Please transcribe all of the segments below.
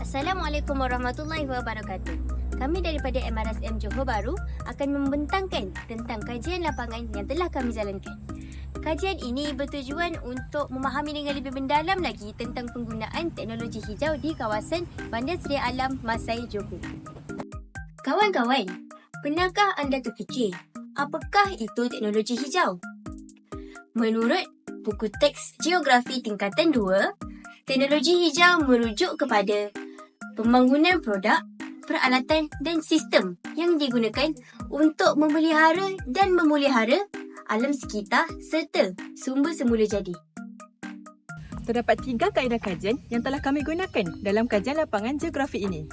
Assalamualaikum warahmatullahi wabarakatuh. Kami daripada MRSM Johor Bahru akan membentangkan tentang kajian lapangan yang telah kami jalankan. Kajian ini bertujuan untuk memahami dengan lebih mendalam lagi tentang penggunaan teknologi hijau di kawasan Bandar Seri Alam Masai Johor. Kawan-kawan, pernahkah anda terfikir apakah itu teknologi hijau? Menurut buku teks Geografi tingkatan 2, teknologi hijau merujuk kepada pembangunan produk, peralatan dan sistem yang digunakan untuk memelihara dan memelihara alam sekitar serta sumber semula jadi. Terdapat tiga kaedah kajian yang telah kami gunakan dalam kajian lapangan geografi ini.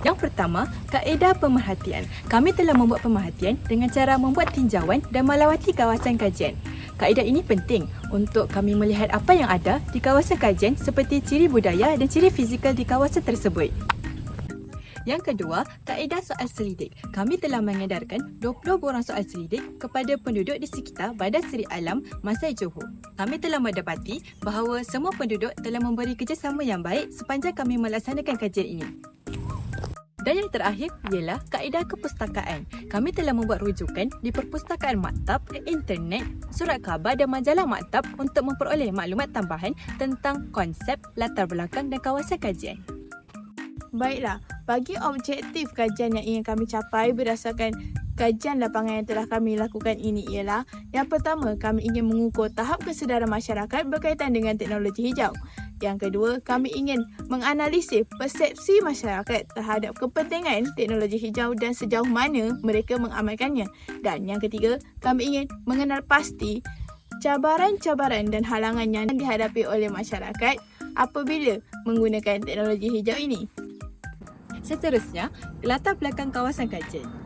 Yang pertama, kaedah pemerhatian. Kami telah membuat pemerhatian dengan cara membuat tinjauan dan melawati kawasan kajian. Kaedah ini penting untuk kami melihat apa yang ada di kawasan kajian seperti ciri budaya dan ciri fizikal di kawasan tersebut. Yang kedua, kaedah soal selidik. Kami telah mengedarkan 20 borang soal selidik kepada penduduk di sekitar Bandar Seri Alam, Masai Johor. Kami telah mendapati bahawa semua penduduk telah memberi kerjasama yang baik sepanjang kami melaksanakan kajian ini. Dan yang terakhir ialah kaedah kepustakaan. Kami telah membuat rujukan di perpustakaan maktab, internet, surat khabar dan majalah maktab untuk memperoleh maklumat tambahan tentang konsep, latar belakang dan kawasan kajian. Baiklah, bagi objektif kajian yang ingin kami capai berdasarkan kajian lapangan yang telah kami lakukan ini ialah yang pertama, kami ingin mengukur tahap kesedaran masyarakat berkaitan dengan teknologi hijau. Yang kedua, kami ingin menganalisis persepsi masyarakat terhadap kepentingan teknologi hijau dan sejauh mana mereka mengamalkannya. Dan yang ketiga, kami ingin mengenal pasti cabaran-cabaran dan halangan yang dihadapi oleh masyarakat apabila menggunakan teknologi hijau ini. Seterusnya, latar belakang kawasan kajian.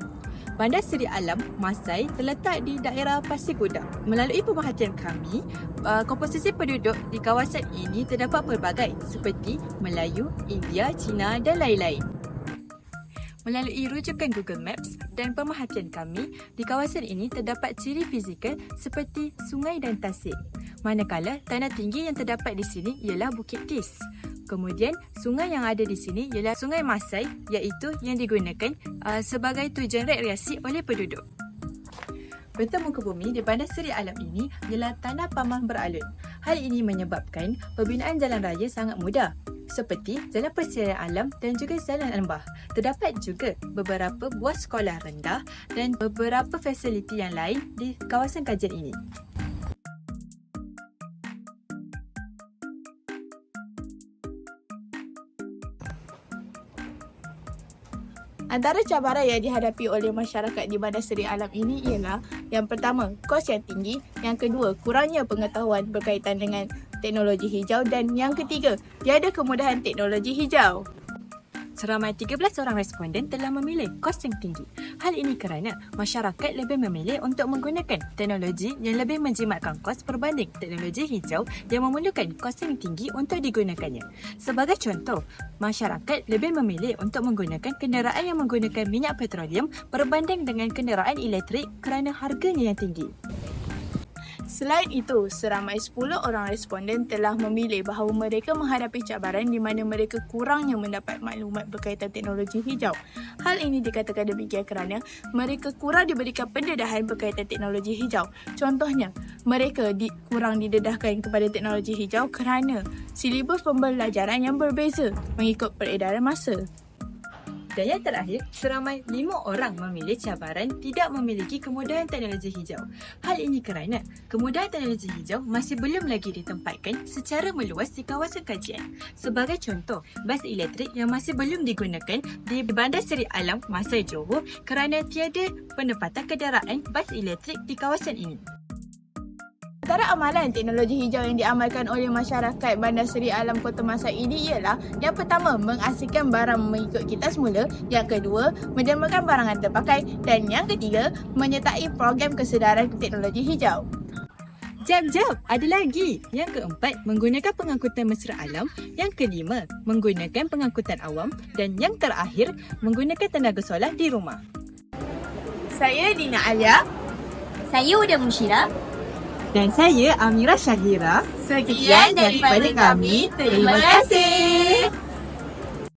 Bandar Seri Alam, Masai terletak di daerah Pasir Gudang. Melalui pemerhatian kami, uh, komposisi penduduk di kawasan ini terdapat pelbagai seperti Melayu, India, Cina dan lain-lain. Melalui rujukan Google Maps dan pemerhatian kami, di kawasan ini terdapat ciri fizikal seperti sungai dan tasik. Manakala tanah tinggi yang terdapat di sini ialah Bukit Tis. Kemudian sungai yang ada di sini ialah Sungai Masai iaitu yang digunakan uh, sebagai tujuan rekreasi oleh penduduk. Bentuk muka bumi di Bandar Seri Alam ini ialah tanah paman beralun. Hal ini menyebabkan pembinaan jalan raya sangat mudah seperti Jalan Persediaan Alam dan juga Jalan Lembah. Terdapat juga beberapa buah sekolah rendah dan beberapa fasiliti yang lain di kawasan kajian ini. Antara cabaran yang dihadapi oleh masyarakat di Bandar Seri Alam ini ialah yang pertama, kos yang tinggi, yang kedua, kurangnya pengetahuan berkaitan dengan teknologi hijau dan yang ketiga, tiada kemudahan teknologi hijau. Seramai 13 orang responden telah memilih kos yang tinggi. Hal ini kerana masyarakat lebih memilih untuk menggunakan teknologi yang lebih menjimatkan kos berbanding teknologi hijau yang memerlukan kos yang tinggi untuk digunakannya. Sebagai contoh, masyarakat lebih memilih untuk menggunakan kenderaan yang menggunakan minyak petroleum berbanding dengan kenderaan elektrik kerana harganya yang tinggi. Selain itu, seramai 10 orang responden telah memilih bahawa mereka menghadapi cabaran di mana mereka kurangnya mendapat maklumat berkaitan teknologi hijau. Hal ini dikatakan demikian kerana mereka kurang diberikan pendedahan berkaitan teknologi hijau. Contohnya, mereka di, kurang didedahkan kepada teknologi hijau kerana silibus pembelajaran yang berbeza mengikut peredaran masa. Dan yang terakhir, seramai lima orang memilih cabaran tidak memiliki kemudahan teknologi hijau. Hal ini kerana kemudahan teknologi hijau masih belum lagi ditempatkan secara meluas di kawasan kajian. Sebagai contoh, bas elektrik yang masih belum digunakan di Bandar Seri Alam, Masai Johor kerana tiada penempatan kenderaan bas elektrik di kawasan ini. Antara amalan teknologi hijau yang diamalkan oleh masyarakat Bandar Seri Alam Kota Masai ini ialah yang pertama, mengasihkan barang mengikut kita semula, yang kedua, mendermakan barangan terpakai dan yang ketiga, menyertai program kesedaran teknologi hijau. Jap, jap. Ada lagi. Yang keempat, menggunakan pengangkutan mesra alam. Yang kelima, menggunakan pengangkutan awam. Dan yang terakhir, menggunakan tenaga solar di rumah. Saya Dina Alia. Saya Uda Mushira. Dan saya Amira Syahira. Sekian daripada kami. Terima kasih.